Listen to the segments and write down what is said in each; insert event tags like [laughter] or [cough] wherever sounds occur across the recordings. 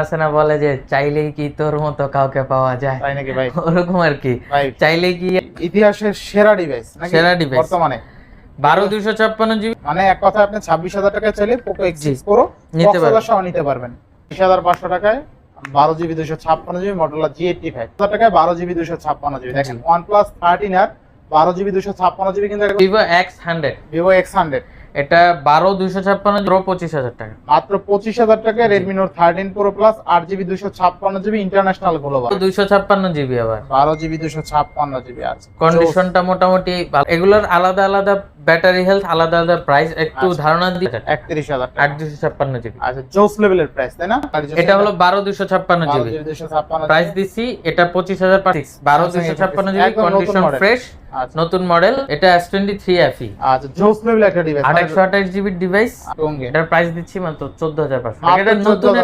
আছে না বলে যে চাইলেই কি তোর মতো কাউকে পাওয়া যায়? তাই নাকি ভাই? ওরকম আর কি। ভাই চাইলেই কি ইতিহাসের সেরা ডিভাইস সেরা device। বর্তমানে। বারো দুইশো ছাপ্পান্ন জিবি মানে এক কথা আপনি ছাব্বিশ হাজার টাকা চাইলে পোকো এক্স প্রো নিতে পারবেন। সহ নিতে পারবেন। বিশ হাজার পাঁচশো টাকায় বারো জিবি দুশো ছাপ্পান্ন GB Motorola G eighty five হাজার টাকায় বারো জিবি দুশো ছাপ্পান্ন জিবি। দেখেন। ওয়ান প্লাস থার্টিন আর বারো জিবি দুশো ছাপ্পান্ন জিবি কিন্তু Vivo X hundred Vivo X hundred এটা বারো দুইশো ছাপ্পান্ন প্রো পঁচিশ হাজার টাকা। মাত্র পঁচিশ হাজার টাকায় Redmi note thirteen pro plus আট জিবি দুশো ছাপ্পান্ন জিবি ইন্টারন্যাশনাল গ্লোবাল দুইশো ছাপ্পান্ন জিবি আবার। বারো জিবি দুশো ছাপ্পান্ন জিবি আছে। কন্ডিশনটা মোটামুটি ভালো। এগুলোর আলাদা আলাদা ব্যাটারি হেলথ আলাদা আলাদা প্রাইস একটু আচ্ছা। ধারণা দিয়ে একত্রিশ হাজার আট টাকা দুইশো ছাপ্পান্ন জিবি। আচ্ছা জোস লেভেলের প্রাইস তাই না? এটা হলো বারো দুইশো ছাপ্পান্ন জিবি। দুশো প্রাইস দিচ্ছি এটা পঁচিশ হাজার বারো আচ্ছা, দুইশো ছাপ্পান্ন জিবি কন্ডিশন। ফ্রেশ নতুন মডেল এটা S twenty three F E আচ্ছা জোস লেভেল একটা ডিভাইস আঠাশশো আঠাশ জিবির ডিভাইস এটার প্রাইস দিচ্ছি মাত্র চোদ্দ হাজার পাঁচশো। এটা নতুন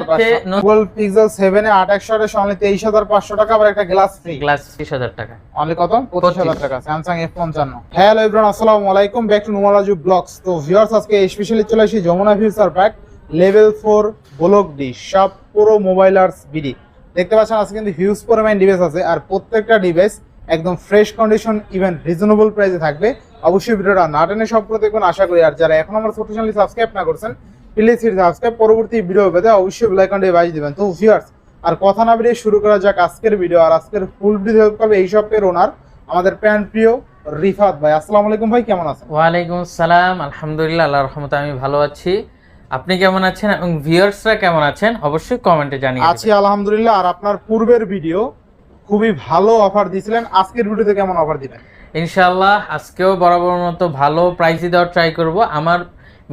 গুগল পিক্সেল 7 এ 8 এর সঙ্গে 23500 টাকা আবার একটা গ্লাস ফ্রি গ্লাস ত্রিশ হাজার টাকা। অনলি কত? 25000 টাকা। স্যামসাং F55 হ্যালো এভরিওয়ান আসসালামু আলাইকুম। ব্যাক টু নোমারাজু ব্লগস তো ভিউয়ার্স আজকে স্পেশালি চলে আসি Jamuna future park level 4 block D সব পুরো মোবাইলার্স বিডি দেখতে পাচ্ছেন আজকে কিন্তু হিউজ পরিমাণ ডিভাইস আছে। আর প্রত্যেকটা ডিভাইস একদম ফ্রেশ কন্ডিশন ইভেন রিজনেবল প্রাইসে থাকবে। অবশ্যই ভিডিওটা না টেনে সম্পূর্ণ দেখবেন। আশা করি আর যারা এখন আমার ছোট চ্যানেল সাবস্ক্রাইব না করছেন প্লিজ সাবস্ক্রাইব পরবর্তী ভিডিও পেতে অবশ্যই বেল আইকনটি বাজিয়ে দিবেন। তো ভিউয়ার্স আর কথা না বেরিয়ে শুরু করা যাক আজকের ভিডিও আর আজকের ফুল ভিডিও হেল্প করবে এই শপের ওনার আমাদের প্যান প্রিয় রিফাত ভাই। আসসালামু আলাইকুম ভাই কেমন আছেন? ওয়ালাইকুম আসসালাম। আলহামদুলিল্লাহ আল্লাহ রহমতে আমি ভালো আছি। আপনি কেমন আছেন এবং ভিউয়ার্সরা কেমন আছেন? অবশ্যই কমেন্টে জানিয়ে আছি আলহামদুলিল্লাহ। আর আপনার পূর্বের ভিডিও খুবই ভালো অফার দিয়েছিলেন। আজকের ভিডিওতে কেমন অফার দিবেন ইনশাআল্লাহ আজকেও বরাবর মতো ভালো প্রাইসই দেওয়ার ট্রাই করব। আমার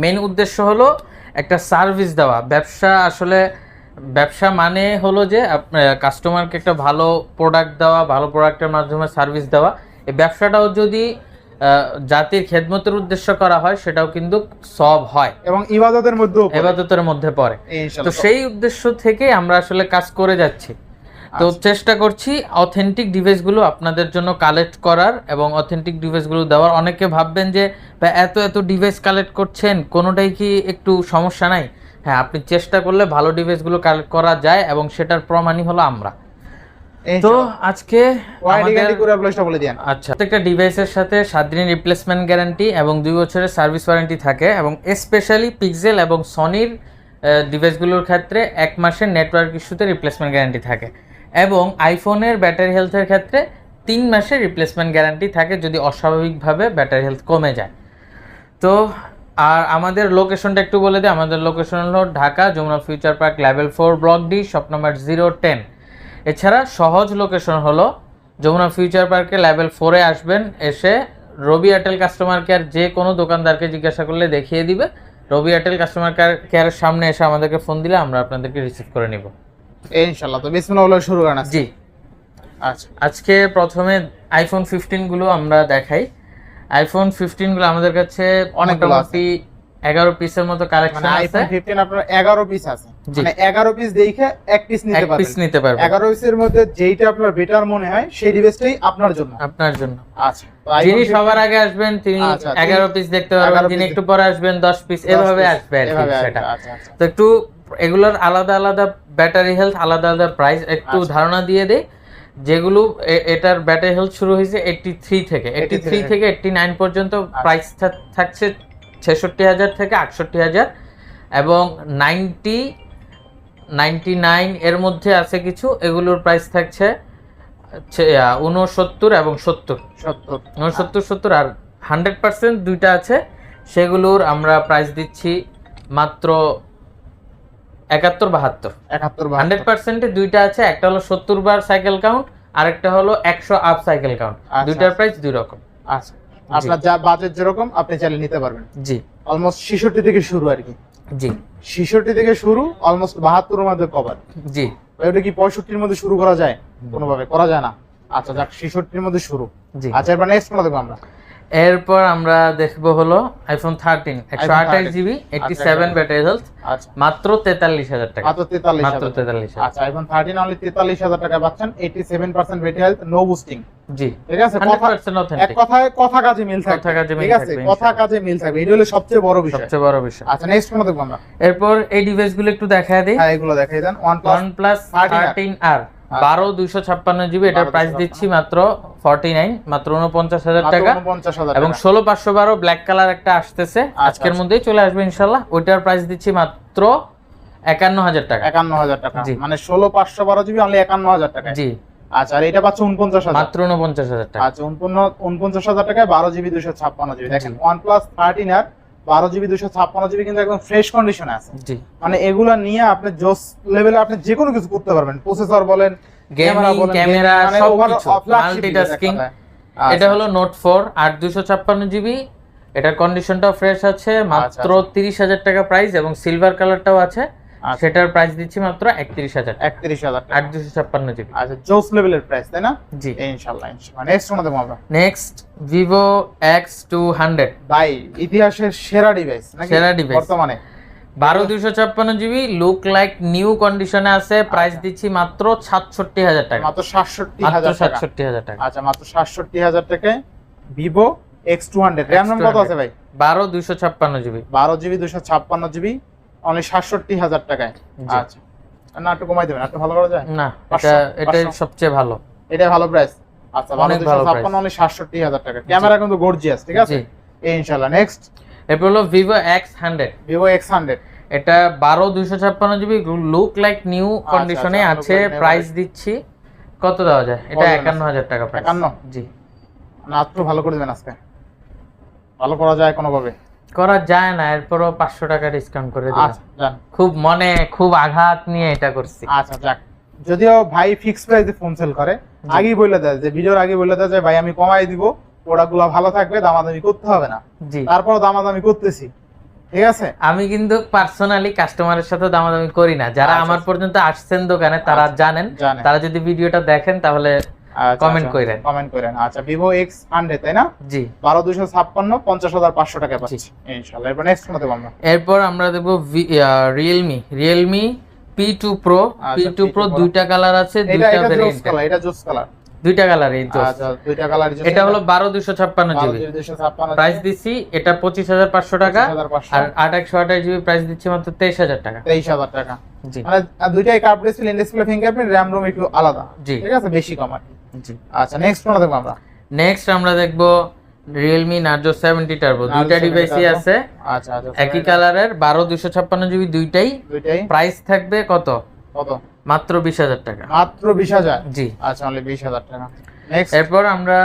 মেন উদ্দেশ্য হলো একটা সার্ভিস দেওয়া। ব্যবসা আসলে ব্যবসা মানে হলো যে কাস্টমারকে একটা ভালো প্রোডাক্ট দেওয়া ভালো প্রোডাক্টের মাধ্যমে সার্ভিস দেওয়া। এই ব্যবসাটাও যদি জাতির খেদমতের উদ্দেশ্য করা হয় সেটাও কিন্তু সব হয়। এবং ইবাদতের মধ্যেও ইবাদতের মধ্যে পড়ে। তো সেই উদ্দেশ্য থেকে আমরা আসলে কাজ করে যাচ্ছি। তো আচ্ছা। চেষ্টা করছি অথেন্টিক ডিভাইসগুলো আপনাদের জন্য কালেক্ট করার এবং অথেন্টিক ডিভাইসগুলো দেওয়ার। অনেকে ভাববেন যে এত এত ডিভাইস কালেক্ট করছেন কোনোটাই কি একটু সমস্যা নাই? হ্যাঁ আপনি চেষ্টা করলে ভালো ডিভাইসগুলো কালেক্ট করা যায় এবং সেটার প্রমাণই হলো আমরা। তো আজকে আচ্ছা প্রত্যেকটা ডিভাইসের সাথে সাত দিনের রিপ্লেসমেন্ট গ্যারান্টি এবং দুই বছরের সার্ভিস ওয়ারেন্টি থাকে এবং স্পেশালি পিক্সেল এবং সনির ডিভাইসগুলোর ক্ষেত্রে এক মাসের নেটওয়ার্ক ইস্যুতে রিপ্লেসমেন্ট গ্যারান্টি থাকে। এবং আইফোনের ব্যাটারি হেলথের ক্ষেত্রে তিন মাসের রিপ্লেসমেন্ট গ্যারান্টি থাকে যদি অস্বাভাবিকভাবে ব্যাটারি হেলথ কমে যায়। তো, আর আমাদের লোকেশনটা একটু বলে দিই। আমাদের লোকেশন হলো Dhaka, Jamuna future park level four block D shop number zero ten এছাড়া সহজ লোকেশন হলো যমুনা ফিউচার পার্কে লেভেল ফোরে আসবেন, এসে রবি এয়ারটেল কাস্টমার কেয়ার যে কোনো দোকানদারকে জিজ্ঞাসা করলে দেখিয়ে দিবে। রবি এয়ারটেল কাস্টমার কেয়ারের সামনে এসে আমাদেরকে ফোন দিলে আমরা আপনাদেরকে রিসিভ করে নিব। ইনশাআল্লাহ। তো বিসমিল্লাহ বলে শুরু করেন জি। আচ্ছা। আজকে প্রথমে আইফোন ফিফটিনগুলো আমরা দেখাই। আইফোন ফিফটিনগুলো আমাদের কাছে অনেকগুলো মোটামুটি এগারো পিসের মতো মানে কালেকশন আছে। আইফোন 15 আপনার 11 পিস আছে। মানে 11 পিস দেখে এক পিস এক পিস নিতে পারবেন। 11 পিসের মধ্যে যেইটা আপনার বেটার মনে হয় সেই ডিভাইসটাই আপনার জন্য। আপনার জন্য। আচ্ছা। যিনি সবার আগে আসবেন তিনি আচ্ছা, তিনি এগারো পিস দেখতে পারবেন 11 যিনি একটু পরে আসবেন দশ পিস এভাবে আসবে সেটা। আচ্ছা আচ্ছা। তো একটু এগুলোর আলাদা আলাদা ব্যাটারি হেলথ আলাদা আলাদা প্রাইস একটু আচ্ছা। ধারণা দিয়ে দেই। যেগুলো এ- এটার ব্যাটারি হেলথ শুরু হয়েছে এইটটি থ্রি থেকে। এইটটি থ্রি থেকে। এইটটি নাইন পর্যন্ত আচ্ছা। প্রাইস থাকছে ছেষট্টি হাজার থেকে আটষট্টি হাজার। এবং নাইনটি নাইনটি নাইন এর মধ্যে আছে কিছু। এগুলোর প্রাইস থাকছে ঊনসত্তর এবং সত্তর। 70 উনসত্তর সত্তর আর হান্ড্রেড পার্সেন্ট দুইটা আছে। সেগুলোর আমরা প্রাইস দিচ্ছি মাত্র একাত্তর বাহাত্তর। 71 হান্ড্রেড পার্সেন্টে দুইটা আছে একটা হলো সত্তর বার সাইকেল কাউন্ট আরেকটা হলো একশো আপ সাইকেল কাউন্ট আচ্ছা, দুইটার আচ্ছা। প্রাইস দুই রকম। আচ্ছা। আপনার যা বাজেট যেরকম আপনি চাইলে নিতে পারবেন। জি। অলমোস্ট 66 থেকে শুরু আর কি। জি। 66 থেকে শুরু অলমোস্ট 72 এর মধ্যে কভার জি। ওটা কি 65 এর মধ্যে শুরু করা যায়? কোনোভাবে করা যায় না। আচ্ছা যাক 66 এর মধ্যে শুরু। জি। আচ্ছা এবার নেক্সট কোনটা দেখব আমরা। এরপর আমরা দেখব হলো আইফোন থার্টিন একশো আঠাশ জিবি আচ্ছা, সেভেন ব্যাটারি হেলথ মাত্র তেতাল্লিশ হাজার টাকা। মাত্র তেতাল্লিশ মাত্র। তেতাল্লিশ আচ্ছা আইফোন থার্টিন অনলি তেতাল্লিশ হাজার টাকা পাচ্ছেন eighty seven percent battery health no boosting জি। ঠিক আছে? এক কথায় কথা কাজে মিল থাকবে। কথা কাজে মিল ঠিক আছে? থাকবে, কথা। কাজে মিল থাকবে। এটা হলো সবচেয়ে বড় বিষয়। সবচেয়ে বড় বিষয়। আচ্ছা নেক্সট কোন দেখব আমরা? এরপর এই ডিভাইসগুলো একটু দেখায় দিই। হ্যাঁ এগুলো দেখাই দেন। One plus 13R thirteen R বারো দুইশো ছাপ্পান্ন জিবি এটার প্রাইস দিচ্ছি মাত্র ফর্টি নাইন মাত্র উনপঞ্চাশ হাজার টাকা। এবং ষোলো পাঁচশো বারো ব্ল্যাক কালার একটা আসতেছে। আজকের আচ্ছা। মধ্যেই চলে আসবে ইনশাল্লাহ। ওইটার প্রাইস দিচ্ছি মাত্র একান্ন হাজার টাকা। একান্ন হাজার টাকা। জি। মানে ষোলো পাঁচশো বারো জিবি অনলি একান্ন হাজার টাকা জি। আচ্ছা আর এটা পাচ্ছে উনপঞ্চাশ হাজার। মাত্র উনপঞ্চাশ হাজার টাকা। আচ্ছা উনপঞ্চাশ হাজার টাকায় বারো জিবি দুশো ছাপ্পান্ন জিবি। দেখেন ওয়ান প্লাস থার্টিন আর বারো জিবি দুশো ছাপ্পান্ন জিবি কিন্তু একদম ফ্রেশ কন্ডিশনে আছে। মানে এগুলা নিয়ে আপনি জোস লেভেলে আপনি যে কোনো কিছু করতে পারবেন। প্রসেসর বলেন ক্যামেরা গেমিং ক্যামেরা মানে সবকিছু মাল্টিটাস্কিং কথায়। এটা আচ্ছা, হলো নোট ফোর আট দুশো ছাপ্পান্ন জিবি। এটার কন্ডিশনটাও ফ্রেশ আছে মাত্র তিরিশ হাজার টাকা প্রাইস এবং সিলভার কালারটাও আছে। আচ্ছা। সেটার প্রাইস দিচ্ছি মাত্র একত্রিশ হাজার একত্রিশ হাজার আট দুশো ছাপ্পান্ন জিবি। আচ্ছা জোস লেভেলের প্রাইস তাই না? জি। ইনশাল্লাহ ইনশাল্লাহ নেক্সট শোনা দেবো আমরা। Next Vivo X two hundred ভাই ইতিহাসের সেরা ডিভাইস সেরা device। বর্তমানে। বারো দুশো ছাপ্পান্ন জিবি লুক লাইক নিউ কন্ডিশনে আছে। প্রাইস দিচ্ছি মাত্র সাতষট্টি হাজার টাকা। মাত্র সাতষট্টি হাজার সাতষট্টি হাজার টাকা। আচ্ছা মাত্র সাতষট্টি হাজার টাকায় Vivo X two hundred RAM কত আছে ভাই? বারো দুশো ছাপ্পান্ন জিবি। বারো জিবি দুশো ছাপ্পান্ন জিবি। অনলি সাতষট্টি হাজার টাকায়। আচ্ছা। না একটু কমাই দেবেন একটু ভালো করা যায় না এটা এটাই সবচেয়ে ভালো। এটাই ভালো প্রাইস আচ্ছা অনেক ভালো ছাপ্পান্ন অনলি সাতষট্টি হাজার টাকা। ক্যামেরা কিন্তু গর্জিয়াস ঠিক আছে? ইনশাল্লাহ নেক্সট এরপর হলো Vivo X hundred Vivo X hundred এটা বারো দুইশো ছাপ্পান্ন জিবি লুক লাইক নিউ কন্ডিশনে আছে প্রাইস দিচ্ছি। কত দেওয়া যায়? এটা একান্ন হাজার টাকা প্রাইস 51? জি। না ভালো করে দেবেন আজকে। ভালো করা যায় কোনোভাবে। করা যায় না এরপরও পাঁচশো টাকা ডিসকাউন্ট করে দিলাম। আচ্ছা খুব মনে খুব আঘাত নিয়ে এটা করছি। আচ্ছা যাক। যদিও ভাই ফিক্স প্রাইসে ফোন সেল করে আগেই বলে দেয় যে ভিডিওর আগে বলে দেয় যে ভাই আমি কমাই দিব প্রোডাক্টগুলো ভালো থাকবে দামাদামি করতে হবে না। জি। তারপর দামাদামি করতেছি। ঠিক আছে? আমি কিন্তু পার্সোনালি কাস্টমারের সাথে দামাদামি করি না। যারা আচ্ছা, আমার আচ্ছা। পর্যন্ত আসছেন দোকানে তারা জানেন। তারা যদি ভিডিওটা দেখেন তাহলে comment করেন কমেন্ট করেন আচ্ছা ভিভো এক্স হান্ড্রেড তাই না? জি। বারো দুশো ছাপ্পান্ন পঞ্চাশ হাজার পাঁচশো টাকা পাচ্ছি। ইনশাল্লাহ। এরপর নেক্সট মতো আমরা? এরপর আমরা দেখব Realme Realme P two pro P two P2 pro Pro। দুইটা কালার আছে দুইটা ভেরিয়েন্ট কালার এটা জোস কালার দুইটা কালার এই তো আচ্ছা দুইটা কালার এটা হলো বারো দুশো ছাপ্পান্ন জিবি দুশো ছাপ্পান্ন প্রাইস দিচ্ছি এটা পঁচিশ হাজার পাঁচশো টাকা। আর আট একশো আঠাশ জিবি প্রাইস দিচ্ছি মাত্র তেইশ হাজার টাকা। তেইশ হাজার টাকা। জি। মানে আর দুইটাই curve display display fingerprint RAM ROM একটু আলাদা। জি। ঠিক আছে? বেশি কম আর জি। আচ্ছা নেক্সট কোনটা দেখব আমরা। নেক্সট আমরা দেখব রিয়েলমি নার্জো সেভেন্টি টার্বো দুইটা Narzo ডিভাইসই আছে। আচ্ছা আচ্ছা একই কালারের বারো দুশো ছাপ্পান্ন জিবি দুইটাই। দুইটাই। প্রাইস থাকবে কত? কত? মাত্র বিশ হাজার টাকা। মাত্র বিশ হাজার? জি। আচ্ছা অনলি বিশ হাজার টাকা। এরপর আমরা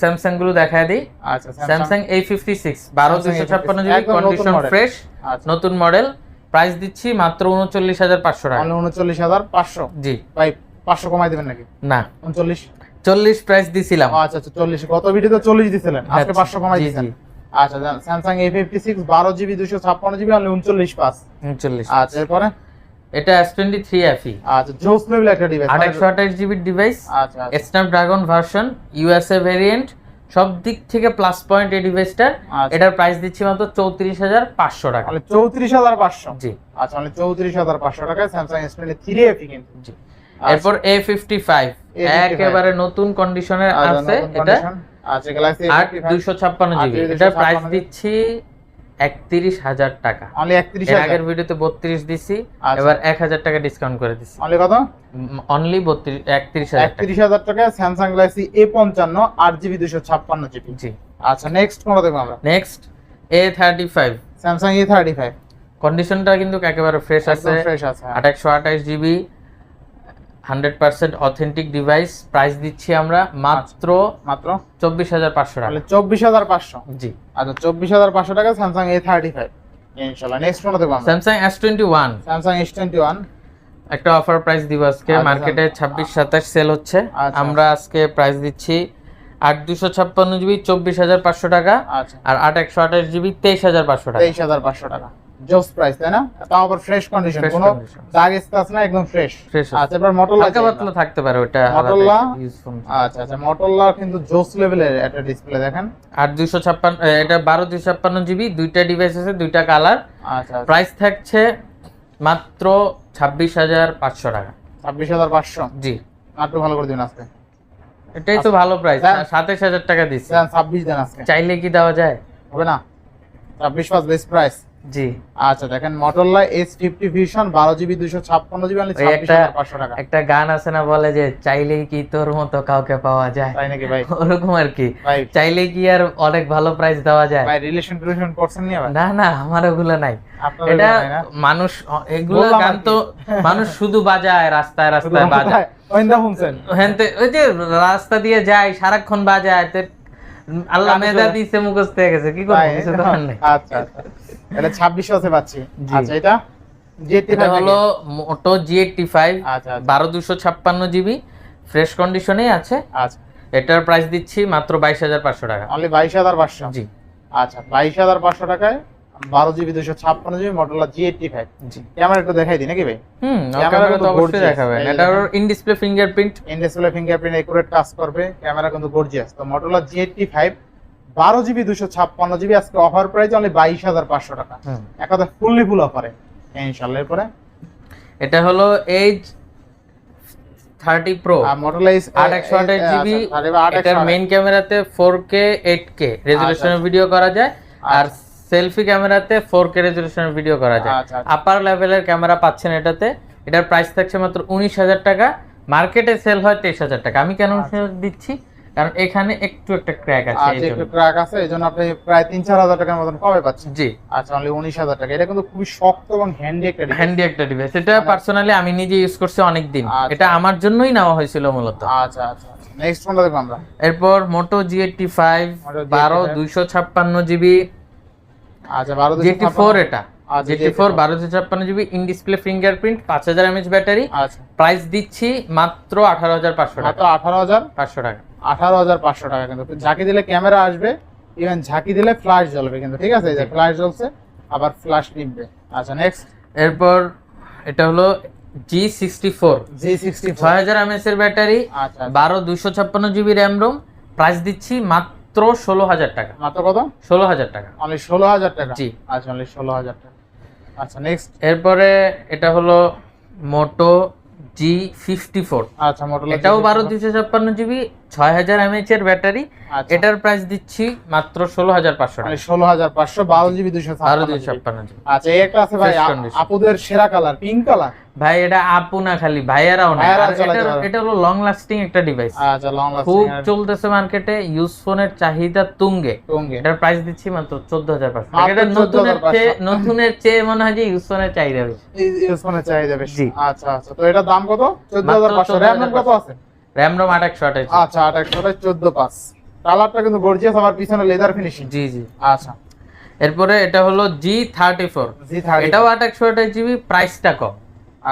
স্যামসাংগুলো দেখায় দিই। আচ্ছা স্যামসাং এ ফিফটি সিক্স বারো দুশো ছাপ্পান্ন জিবি কন্ডিশন ফ্রেশ আচ্ছা। নতুন মডেল প্রাইস দিচ্ছি মাত্র উনচল্লিশ হাজার পাঁচশো টাকা। উনচল্লিশ হাজার পাঁচশো। জি। ভাই পাঁচশো কমাই দেবেন নাকি? না। উনচল্লিশ? চল্লিশ প্রাইস দিছিলাম। আচ্ছা আচ্ছা চল্লিশ। গত ভিডিওতে চল্লিশ দিছিলেন। আজকে আচ্ছা, পাঁচশো কমাই জি। আচ্ছা স্যামসাং এ ফিফটি সিক্স বারো জিবি দুশো ছাপ্পান্ন জিবি অনলি উনচল্লিশ পাঁচ উনচল্লিশ। আচ্ছা এরপরে? এটা এস টোয়েন্টি থ্রি এফি আচ্ছা জোস লেভেল একটা ডিভাইস আট একশো আঠাশ জিবির ডিভাইস আচ্ছা আচ্ছা। স্ন্যাপড্রাগন ভার্সন ইউএসএ ভেরিয়েন্ট সব দিক থেকে প্লাস পয়েন্ট এই ডিভাইসটার আচ্ছা। এটার প্রাইস দিচ্ছি মাত্র চৌত্রিশ হাজার পাঁচশো টাকা। চৌত্রিশ হাজার পাঁচশো। জি। আচ্ছা মানে চৌত্রিশ হাজার পাঁচশো টাকায় Samsung S twenty three F E কিন্তু জি। আচ্ছা। এরপর এ ফিফটি ফাইভ A55 একেবারে নতুন কন্ডিশনের আচ্ছা, আছে এটা। আচ্ছা গ্যালাক্সি আট দুইশো ছাপ্পান্ন জিবি। 8 এটার প্রাইস দিচ্ছি একত্রিশ হাজার টাকা। অনলি একত্রিশ আগের ভিডিওতে বত্রিশ দিছি আচ্ছা। এবার এক হাজার টাকা ডিসকাউন্ট করে দিছি। অনলি কত? অনলি বত্রিশ একত্রিশ হাজার টাকা। একত্রিশ হাজার টাকায় স্যামসাং গ্যালাক্সি এ পঞ্চান্ন আট জিবি দুশো ছাপ্পান্ন জিবি জি। আচ্ছা নেক্সট কোনটা দেখব আমরা। Next A thirty five Samsung A thirty five কন্ডিশনটা কিন্তু একেবারে ফ্রেশ আছে। ফ্রেশ আছে হ্যাঁ। আট একশো আঠাশ GB hundred percent authentic device price দিচ্ছি আমরা মাত্র মাত্র? চব্বিশ হাজার পাঁচশো টাকা। চব্বিশ হাজার পাঁচশো। জি। আচ্ছা চব্বিশ হাজার পাঁচশো টাকা স্যামসাং এ থার্টি ফাইভ ইনশাল্লাহ next Samsung S twenty one Samsung S twenty one একটা অফার প্রাইস দিব আজকে। আচ্ছা, মার্কেটে ছাব্বিশ সাতাশ সেল হচ্ছে। আচ্ছা। আমরা আজকে প্রাইস দিচ্ছি আট দুশো ছাপ্পান্ন জিবি চব্বিশ হাজার পাঁচশো টাকা। আচ্ছা। আর আট একশো আঠাশ জিবি তেইশ হাজার পাঁচশো টাকা। তেইশ হাজার পাঁচশো টাকা। জোস প্রাইস তাই না? তাও আবার ফ্রেশ কন্ডিশন কোনো দাগ স্ক্র্যাচ না একদম ফ্রেশ। আচ্ছা এবার মোটরলা হালকা পাতলা থাকতে পারে ওটা Motorola? আচ্ছা আচ্ছা মোটরলা কিন্তু জোস লেভেলের একটা ডিসপ্লে দেখেন। আর দুইশো ছাপ্পান্ন এটা বারো দুইশো ছাপ্পান্ন জিবি দুইটা ডিভাইস আছে দুইটা কালার আচ্ছা প্রাইস থাকছে মাত্র ছাব্বিশ হাজার পাঁচশো টাকা। ছাব্বিশ হাজার পাঁচশো? জি। একটু ভালো করে দিন আজকে। এটাই তো ভালো প্রাইস হ্যাঁ। সাতাশ হাজার টাকা দিচ্ছে। দেন ছাব্বিশ দেন আজকে। চাইলে কি দেওয়া যায়? হবে না। ছাব্বিশ পাঁচ বেস্ট প্রাইস জি। আচ্ছা দেখেন মোটরলা এস ফিফটি ভিশন বারো জিবি দুইশো ছাপ্পান্ন জিবি পাঁচশো টাকা। একটা গান আছে না বলে যে চাইলেই কি তোর মতো কাউকে পাওয়া যায়? তাই নাকি ভাই? ওরকম আর কি। ভাই। চাইলে কি আর অনেক ভালো প্রাইস দেওয়া যায়? ভাই রিলেশন টিলেশন করছেন না না আমার ওগুলো নাই। এটা? মানুষ এগুলো গান তো মানুষ শুধু বাজায় রাস্তায় রাস্তায় বাজায়। ওই যে রাস্তা দিয়ে যায় সারাক্ষণ বাজায় আল্লাহ মেধা দিছে মুখস্থ হয়ে গেছে কি করব কিছু তো নেই। আচ্ছা আচ্ছা। এটা ছাব্বিশ আছে পাচ্ছি। আচ্ছা এটা? জেটি এটা হলো মোটো জি এইটটি ফাইভ আচ্ছা আচ্ছা। বারো দুশো ছাপ্পান্ন জিবি ফ্রেশ কন্ডিশনেই আছে। আচ্ছা। এটার প্রাইস দিচ্ছি মাত্র বাইশ হাজার পাঁচশো টাকা। অনলি বাইশ হাজার পাঁচশো। জি। আচ্ছা বাইশ হাজার পাঁচশো টাকায় বারো জিবি দুশো ছাপ্পান্ন GB Motorola G eighty five জি। ক্যামেরা একটু দেখাই দিই নাকি ভাই? হুম ক্যামেরা তো অবশ্যই দেখাবেন। এটা। In display fingerprint in display fingerprint accurate কাজ করবে। ক্যামেরা কিন্তু গর্জিয়াস তো মোটরলা জি এইটটি ফাইভ বারো জিবি দুশো ছাপ্পান্ন জিবি আজকে অফার প্রাইস অনলি বাইশ হাজার পাঁচশো টাকা। এক কথা ফুললি ফুল অফারে ইনশাল্লাহ এরপরে? এটা হলো এইচ থার্টি প্রো মোটরলা আট একশো আঠাশ জিবি। এটার মেইন ক্যামেরাতে ফোর কে এইট কে রেজলিউশনের আচ্ছা। ভিডিও করা যায়। আর সেলফি ক্যামেরাতে ফোর কে রেজলিউশনের ভিডিও করা যায়। আপার লেভেলের ক্যামেরা পাচ্ছেন এটাতে। এটার প্রাইস থাকছে মাত্র উনিশ হাজার টাকা। মার্কেটে সেল হয় তেইশ হাজার টাকা। আমি কেন আচ্ছা। দিচ্ছি? কারণ এখানে একটু একটা ক্র্যাক আছে আচ্ছা একটু ক্র্যাক আছে এই জন্য আপনি প্রায় তিন চার হাজার টাকার মতন কমে পাচ্ছেন। জি। আচ্ছা অনলি উনিশ হাজার টাকা। এটা কিন্তু খুবই শক্ত এবং হ্যান্ডি একটা। হ্যান্ডি একটা ডিভাইস এটা মানে- পার্সোনালি আমি নিজে ইউজ করছি অনেক দিন আচ্ছা। এটা আমার জন্যই নেওয়া হয়েছিল মূলত। আচ্ছা আচ্ছা নেক্সট কোনটা দেখব আমরা? এরপর Moto G eighty five Moto G85 বারো দুইশো ছাপ্পান্ন জিবি আচ্ছা বারো দুশো জিটি ফোর এটা। আচ্ছা, জিটি GT4 ফোর বারো দুশো ছাপ্পান্ন GB in display fingerprint battery. আচ্ছা। প্রাইস দিচ্ছি মাত্র আঠারো হাজার পাঁচশো মাত্র টাকা টাকা। আঠারো হাজার পাঁচশো টাকা কিন্তু। ঝাঁকি দিলে ক্যামেরা আসবে ইভেন ঝাঁকি দিলে ফ্ল্যাশ জ্বলবে কিন্তু। ঠিক আছে? এই যে ফ্ল্যাশ জ্বলছে আবার ফ্ল্যাশ নিবে আচ্ছা নেক্সট এরপর এটা হলো G sixty four G sixty ছয় হাজার এমএচ এর ব্যাটারি আচ্ছা বারো দুইশো ছাপ্পান্ন জিবি র্যাম রোম প্রাইস দিচ্ছি মাত্র ষোলো হাজার টাকা। মাত্র কত? ষোলো হাজার টাকা। অনলি ষোলো হাজার টাকা? জি। আচ্ছা অনলি ষোলো হাজার টাকা। আচ্ছা নেক্সট এরপরে এটা হলো মোটো জি ফিফটি ফোর আচ্ছা মোটো এটাও বারো দুইশো ছাপ্পান্ন জিবি ছয় হাজার এমএচ এর ব্যাটারি। আচ্ছা। এটার প্রাইস দিচ্ছি মাত্র ষোলো হাজার পাঁচশো টাকা। ষোলো হাজার পাঁচশো বারো জিবি দুশো বারো দুইশো ছাপ্পান্ন আচ্ছা একটা আছে ভাই Fresh আ- condition। আপুদের সেরা কালার পিঙ্ক কালার ভাই এটা আপু না খালি ভাইয়ারাও। এটা হলো লং লাস্টিং একটা ডিভাইস আচ্ছা খুব চলতেছে মার্কেটে ইউজ ফোনের চাহিদা তুঙ্গে। এটার প্রাইস দিচ্ছি মাত্র চোদ্দ হাজার পাঁচশো এটা নতুনের চেয়ে নতুনের চেয়ে মনে হয় যে ইউজ ফোনের চাহিদা বেশি। ইউজফোনের চাহিদা বেশি। আচ্ছা আচ্ছা। তো এটার দাম কত? চোদ্দ হাজার পাঁচশো। র্যাম কত আছে? র্যাম রোম আট একশো আঠাশ। আচ্ছা আট একশো চোদ্দ পাঁচ। কালারটা কিন্তু গর্জিয়াস আমার পিছনে লেদার ফিনিশিং জি জি। আচ্ছা। এরপরে এটা হলো জি থার্টি ফোর এটাও আট একশো আঠাশ জিবি প্রাইসটা কম।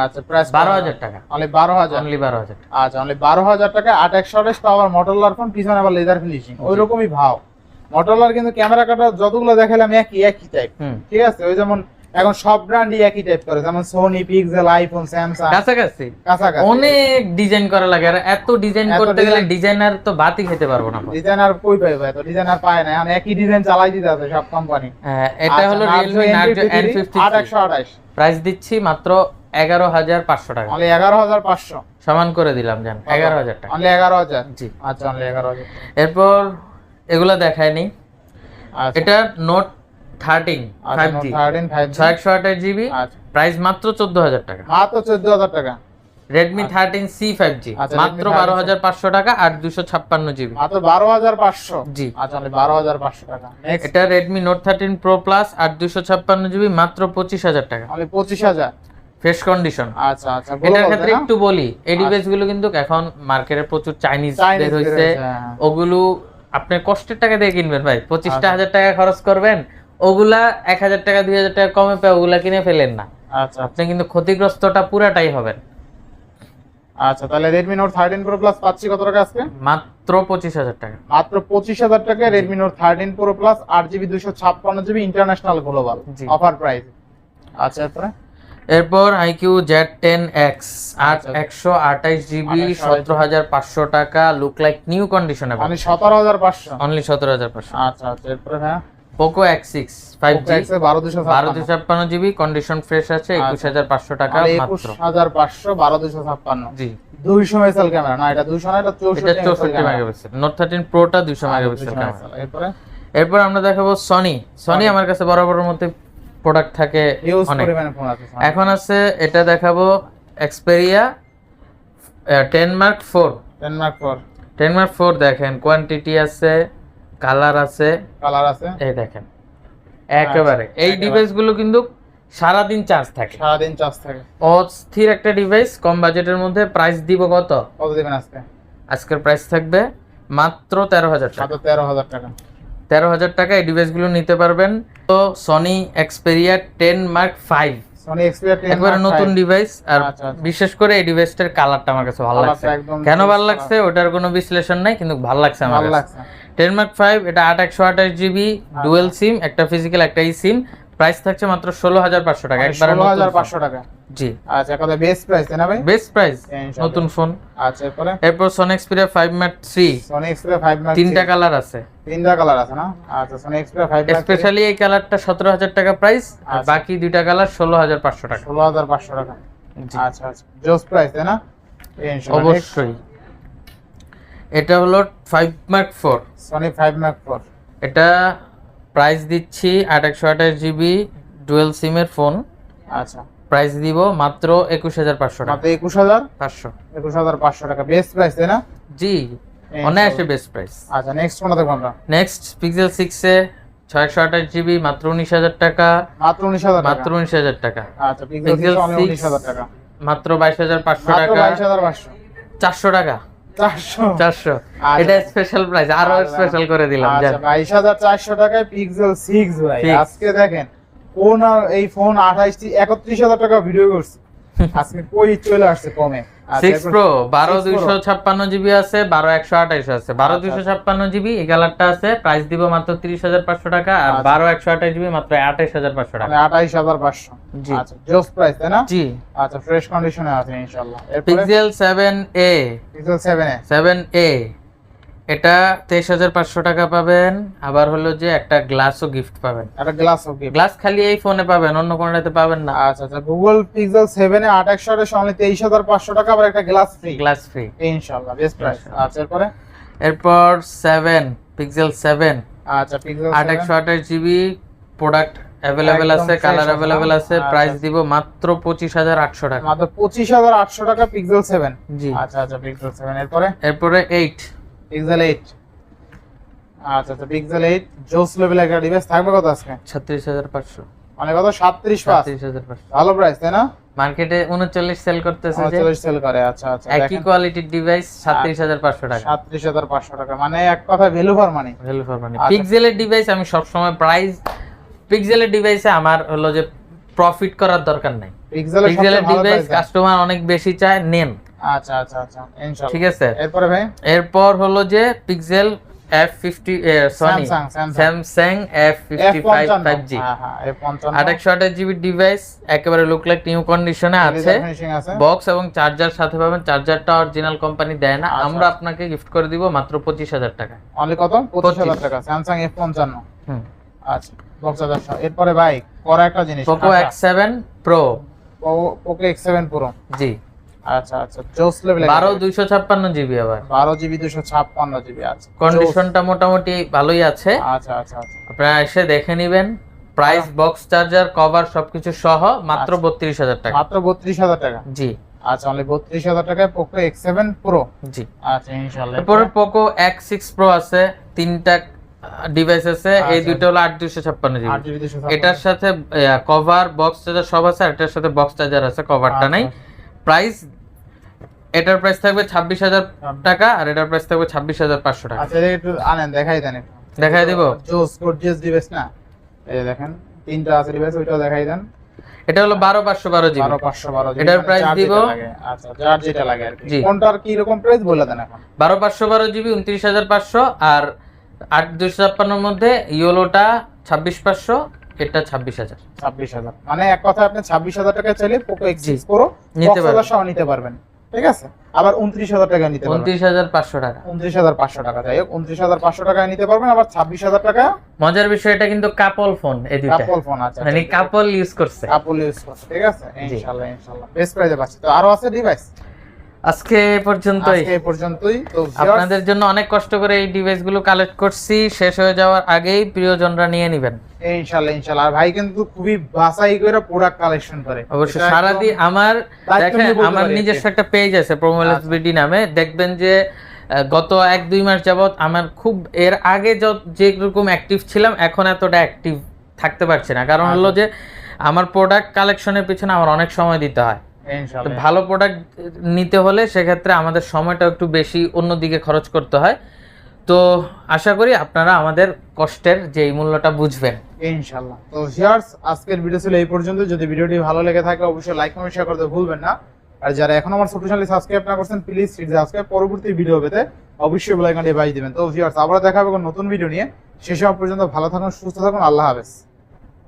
আচ্ছা প্রাইস বারো হাজার টাকা। অনলি বারো হাজার। অনলি বারো হাজার আচ্ছা অনলি বারো হাজার টাকা আট একশো আঠাশ তো আবার মোটরলার ফোন পিছনে আবার লেদার ফিনিশিং ওই রকমই ভাও মোটরলার কিন্তু ক্যামেরা কাটা যতগুলো দেখালাম একই একই টাইপ ঠিক আছে? ওই যেমন এখন সব ব্র্যান্ডই একই টাইপ করে যেমন সোনি পিক্সেল আইফোন স্যামসাং কাছাকাছি। কাছাকাছি। অনেক ডিজাইন করা লাগে আর এত ডিজাইন এত করতে গেলে ডিজাইনার তো বাতি খেতে পারব না। ডিজাইনার কই পাইবে তো ডিজাইনার পায় না এখন একই ডিজাইন চালাই দিতে আছে সব কোম্পানি হ্যাঁ, এটা হলো নার্জো এন ফিফটি আট একশো আঠাশ। প্রাইস দিচ্ছি মাত্র এগারো হাজার পাঁচশো টাকা। অনলি এগারো হাজার পাঁচশো। সমান করে দিলাম জান। এগারো হাজার টাকা। অনলি এগারো হাজার? জি। আচ্ছা অনলি এগারো হাজার। এরপর এগুলা দেখায়নি। আচ্ছা। এটা Note thirteen five G thirteen five ছয় আঠাশ জিবি আচ্ছা। প্রাইস মাত্র চোদ্দ হাজার টাকা। মাত্র চোদ্দ হাজার টাকা Redmi thirteen C five G আচ্ছা, মাত্র বারো হাজার পাঁচশো টাকা আর দুশো ছাপ্পান্ন জিবি মাত্র বারো হাজার পাঁচশো? জি। আচ্ছা বারো হাজার পাঁচশো টাকা। এটা Redmi Note thirteen pro plus আর দুশো ছাপ্পান্ন জিবি মাত্র পঁচিশ হাজার টাকা। পঁচিশ হাজার ফ্রেশ কন্ডিশন আচ্ছা আচ্ছা এটার ক্ষেত্রে একটু বলি এই ডিভাইসগুলো কিন্তু এখন মার্কেটে প্রচুর চাইনিজ বের হ্যাঁ। ওগুলো আপনি কষ্টের টাকা দিয়ে কিনবেন ভাই। পঁচিশটা আচ্ছা। হাজার টাকা খরচ করবেন ওগুলা এক হাজার টাকা দুই হাজার টাকা কমে পেয়ে ওগুলা কিনে ফেলেন না। আচ্ছা। আপনি কিন্তু ক্ষতিগ্রস্তটা পুরাটাই হবেন। আচ্ছা তাহলে Redmi Note thirteen pro plus পাচ্ছি কত টাকা আজকে? মাত্র পঁচিশ হাজার টাকা। মাত্র পঁচিশ হাজার টাকা Redmi Note thirteen pro plus আট জিবি দুশো ছাপ্পান্ন GB international global offer price আচ্ছা এরপরে? এরপর আইকিউ জেড টেন এক্স আট। একশো আঠাইশ জিবি সতেরো হাজার পাঁচশো টাকা লুক লাইক নিউ কন্ডিশনে মানে সতেরো হাজার পাঁচশো। অনলি সতেরো হাজার পাঁচশো। আচ্ছা আচ্ছা এরপরে হ্যাঁ? Poco X six five G বারো দুশো বারো দুশো ছাপ্পান্ন জিবি কন্ডিশন ফ্রেশ আছে একুশ হাজার পাঁচশো টাকা একুশ হাজার পাঁচশো বারো দুশো ছাপ্পান্ন। জি। দুইশো মেগাপিক্সেল ক্যামেরা না এটা দুইশো না এটা এটা চৌষট্টি চৌষট্টি মেগাপিক্সেল। নোট থার্টিন প্রোটা দুইশো মেগাপিক্সেল ক্যামেরা। এরপরে? এরপর আমরা দেখাবো সনি সনি আমার কাছে বরাবরের মধ্যে প্রোডাক্ট থাকে অনেক। এখন আছে এটা দেখাবো Xperia ten mark four ten mark four ten mark four দেখেন কোয়ান্টিটি আছে কালার আছে। কালার আছে। এই দেখেন। একেবারে। এই ডিভাইসগুলো কিন্তু সারাদিন চার্জ থাকে। সারাদিন চার্জ থাকে। অস্থির একটা ডিভাইস কম বাজেটের মধ্যে প্রাইস দিব কত? কত দিবেন আজকে? আজকের প্রাইস থাকবে মাত্র তেরো হাজার টাকা। মাত্র তেরো হাজার টাকা। তেরো হাজার টাকা এই ডিভাইসগুলো নিতে পারবেন। তো Sony Xperia ten mark five Sony একবারে নতুন ডিভাইস আর আচ্ছা, আচ্ছা। বিশেষ করে এই ডিভাইসটার কালারটা আমার কাছে ভালো লাগছে। কেন ভালো লাগছে? ওটার কোনো বিশ্লেষণ নাই কিন্তু ভালো লাগছে আমার কাছে। ফাইভ এটা আট একশো আঠাশ জিবি। ডুয়েল সিম একটা ফিজিক্যাল একটা ই সিম প্রাইস থাকছে মাত্র ষোলো হাজার পাঁচশো টাকা একবারে ষোলো হাজার পাঁচশো টাকা। জি। আচ্ছা কথা বেস্ট প্রাইস না ভাই? বেস্ট প্রাইস নতুন ফোন আচ্ছা এরপরে? এরপর Sony Xperia five mat three Sony Xperia five mark তিনটা কালার আছে। তিনটা কালার আছে না? আচ্ছা Sony Xperia five mark specially এই কালারটা সতেরো হাজার টাকা প্রাইস আর আচ্ছা। বাকি দুইটা কালার ষোলো হাজার পাঁচশো টাকা। ষোলো হাজার পাঁচশো টাকা। আচ্ছা আচ্ছা। জোস প্রাইস তাই না? অবশ্যই। এটা হলো five mark four Sony five mark four এটা প্রাইস দিচ্ছি আট একশো আঠাশ জিবি ডুয়েল সিমের ফোন আচ্ছা। প্রাইস দিব মাত্র একুশ হাজার পাঁচশো টাকা। মাত্র একুশ হাজার? পাঁচশো। একুশ হাজার পাঁচশো টাকা। বেস্ট প্রাইস তাই না? জি অনায়াসে বেস্ট প্রাইস আচ্ছা নেক্সট কোনটা দেখব আমরা? নেক্সট পিক্সেল সিক্সে ছয়শো আঠাশ জিবি মাত্র উনিশ হাজার টাকা। মাত্র উনিশ হাজার মাত্র উনিশ হাজার টাকা। আচ্ছা পিক্সেল সিক্স 6 টাকা। মাত্র বাইশ হাজার পাঁচশো মাত্র টাকা। বাইশ হাজার পাঁচশো। চারশো টাকা। চারশো? আচ্ছা। এটা স্পেশাল প্রাইস আরও আচ্ছা। স্পেশাল করে দিলাম আচ্ছা বাইশ হাজার চারশো টাকায় পিক্সেল সিক্স ভাই। আজকে দেখেন কোন আর এই ফোন আঠাইশটি একত্রিশ হাজার টাকা ভিডিও করছে। [laughs] আজকে কই চলে আসছে কমে? আচ্ছা, সিক্স প্রো বারো দুইশো ছাপ্পান্ন জিবি আছে বারো একশো আঠাইশ আছে। বারো আচ্ছা, দুইশো ছাপ্পান্ন জিবি এই কালারটা আছে প্রাইস দিব মাত্র তিরিশ হাজার পাঁচশো টাকা আর আচ্ছা। বারো একশো আঠাইশ জিবি মাত্র আঠাইশ হাজার পাঁচশো টাকা। মানে আঠাইশ হাজার পাঁচশো। জি। আচ্ছা জোস প্রাইস তাই না? জি। আচ্ছা ফ্রেশ কন্ডিশনে আছে ইনশাআল্লাহ। Pixel seven A Pixel seven A seven A এটা তেইশ হাজার পাঁচশো টাকা পাবেন আবার হলো যে একটা গ্লাসও গিফট পাবেন। একটা গ্লাস ওকে গ্লাস খালি এই ফোনে পাবেন অন্য কোনটাতে পাবেন না। আচ্ছা আচ্ছা গুগল পিক্সেল সেভেন এ আট একশো অনলি তেইশ হাজার পাঁচশো টাকা আবার একটা গ্লাস ফ্রি গ্লাস ফ্রি ইনশাআল্লাহ বেস্ট প্রাইস আচ্ছা এরপরে? এরপর সেভেন পিক্সেল সেভেন আচ্ছা পিক্সেল আট একশো আঠাশ জিবি প্রোডাক্ট অ্যাভেলেবেল আছে কালার অ্যাভেলেবেল আছে। আচ্ছা, প্রাইস আচ্ছা। দিব মাত্র পঁচিশ হাজার আটশো টাকা। মাত্র পঁচিশ হাজার আটশো টাকা পিক্সেল সেভেন জি। আচ্ছা আচ্ছা পিক্সেল সেভেন এরপরে? এরপরে এইট পিক্সেল আচ্ছা আচ্ছা পিক্সেল এইট জোস লেভেল একটা ডিভাইস থাকবে কত আজকে? ছত্রিশ হাজার পাঁচশো। মানে কত? ভালো প্রাইস তাই না? মার্কেটে উনচল্লিশ সেল করতেছে যে চল্লিশ সেল করে আচ্ছা আচ্ছা একই কোয়ালিটির ডিভাইস টাকা। মানে এক কথা value for money value for money আচ্ছা। পিক্সেলের ডিভাইস আমি সবসময় প্রাইস পিক্সেলের ডিভাইসে আমার হলো যে প্রফিট করার দরকার নাই। পিক্সেল পিক্সেলের ডিভাইস কাস্টমার অনেক বেশি চায় নেন। আচ্ছা আচ্ছা আচ্ছা ইনশাআল্লাহ ঠিক আছে। এরপরে ভাই? এরপর হলো যে Pixel F fifty Sony Samsung, Samsung। Samsung F fifty five F55 five G হ্যাঁ হ্যাঁ F55 আট জিবি ডিভাইস একেবারে লুক লাইক নিউ কন্ডিশনে আছে। বক্স এবং চার্জার সাথে পাবেন। চার্জারটা অরিজিনাল কোম্পানি দেয় না। আচ্ছা, আমরা আচ্ছা। আপনাকে গিফট করে দিব মাত্র পঁচিশ হাজার টাকা। অনলি কত? পঁচিশ হাজার টাকা। স্যামসাং এফ পঞ্চান্ন। হুম। আচ্ছা বক্স হাজার এরপরে ভাই করা একটা জিনিস। Poco X seven pro Poco X seven pro জি। আচ্ছা আচ্ছা জোস লেভেল বারো দুইশো ছাপ্পান্ন জিবি আবার। বারো জিবি দুশো ছাপ্পান্ন জিবি আছে কন্ডিশনটা মোটামুটি ভালোই আছে। আচ্ছা আচ্ছা আচ্ছা। আপনারা এসে দেখে নিবেন। প্রাইস বক্স চার্জার কভার সবকিছু সহ মাত্র আচ্ছা। বত্রিশ হাজার টাকা। মাত্র টাকা? জি। আচ্ছা অনলি বত্রিশ হাজার টাকায় পোকো জি। আচ্ছা আছে। তিনটা ডিভাইস আছে। এই। দুটো হলো আট দুশো ছাপ্পান্ন জিবি। এটার সাথে কভার বক্স চার্জার সব আছে। আর এটার সাথে বক্স চার্জার আছে। কভারটা নাই। প্রাইস এটার প্রাইস থাকবে ছাব্বিশ হাজার টাকা আর এটার প্রাইস থাকবে ছাব্বিশ হাজার পাঁচশো টাকা। আচ্ছা এটা একটু আনেন দেখাই দেন দেখাই দিব। জোস গর্জিয়াস ডিভাইস না? এই দেখেন তিনটা আছে ডিভাইস ওইটাও দেখাই দেন। এটা হলো বারো পাঁচশো বারো জিবি। বারো পাঁচশো বারো এটার মানে যার দিব? আচ্ছা যার যেটা লাগে আর কি। কোনটার কি রকম প্রাইস বলে দেন এখন? বারো পাঁচশো বারো জিবি উনত্রিশ হাজার পাঁচশো আর আট দুশো ছাপ্পান্নর মধ্যে ইয়োলোটা ছাব্বিশ পাঁচশো এটা ছাব্বিশ হাজার। ছাব্বিশ হাজার। মানে এক কথা আপনি ছাব্বিশ হাজার টাকা চাইলে পোকো এক্স জি। নিতে পারবেন। সহ নিতে পারবেন। ঠিক আছে? আবার উনত্রিশ হাজার টাকা নিতে পারবেন। উনত্রিশ হাজার পাঁচশো টাকা। উনত্রিশ হাজার পাঁচশো টাকা। যাই হোক উনত্রিশ হাজার পাঁচশো টাকায় নিতে পারবেন আবার ছাব্বিশ হাজার টাকা মজার বিষয় এটা কিন্তু কাপল ফোন এই দুইটা। কাপল ফোন আছে মানে কাপল ইউজ করছে। কাপল ইউজ করছে ঠিক আছে? ইনশাআল্লাহ ইনশাআল্লাহ বেস্ট প্রাইসে পাচ্ছি। তো আরও আছে ডিভাইস আজকে পর্যন্তই। আজকে পর্যন্তই। তো আপনাদের জন্য অনেক কষ্ট করে এই ডিভাইসগুলো কালেক্ট করছি। শেষ হয়ে যাওয়ার আগেই প্রিয়জনরা নিয়ে নেবেন। ইনশাআল্লাহ ইনশাআল্লাহ আর ভাই কিন্তু খুবই বাছাই করে প্রোডাক্ট কালেকশন করে। অবশ্যই সারাদিন আমার দেখেন আমার নিজস্ব একটা পেজ আছে প্রোমোলেস আচ্ছা। বিডি নামে। দেখবেন যে গত এক দুই মাস যাবত আমার খুব এর আগে যত- যে রকম অ্যাক্টিভ ছিলাম এখন এতটা অ্যাক্টিভ থাকতে পারছি না। কারণ হলো যে আমার প্রোডাক্ট কালেকশনের পিছনে আমার অনেক সময় দিতে হয়। ভালো প্রোডাক্ট নিতে হলে সেক্ষেত্রে আমাদের সময়টা একটু বেশি অন্যদিকে খরচ করতে হয়। তো আশা করি আপনারা আমাদের কষ্টের যে এই মূল্যটা বুঝবেন। ইনশাআল্লাহ তো ভিউয়ার্স আজকের ভিডিও ছিল এই পর্যন্ত। যদি ভিডিওটি ভালো লেগে থাকে অবশ্যই লাইক কমেন্ট শেয়ার করতে ভুলবেন না। আর যারা এখন আমার ছোট চ্যানেল সাবস্ক্রাইব না করছেন প্লিজ সাবস্ক্রাইব পরবর্তী ভিডিও পেতে অবশ্যই বেল আইকনটি বাজিয়ে দিবেন। তো ভিউয়ার্স আবার দেখা হবে নতুন ভিডিও নিয়ে। সেসব পর্যন্ত ভালো থাকুন সুস্থ থাকুন। আল্লাহ হাফেজ।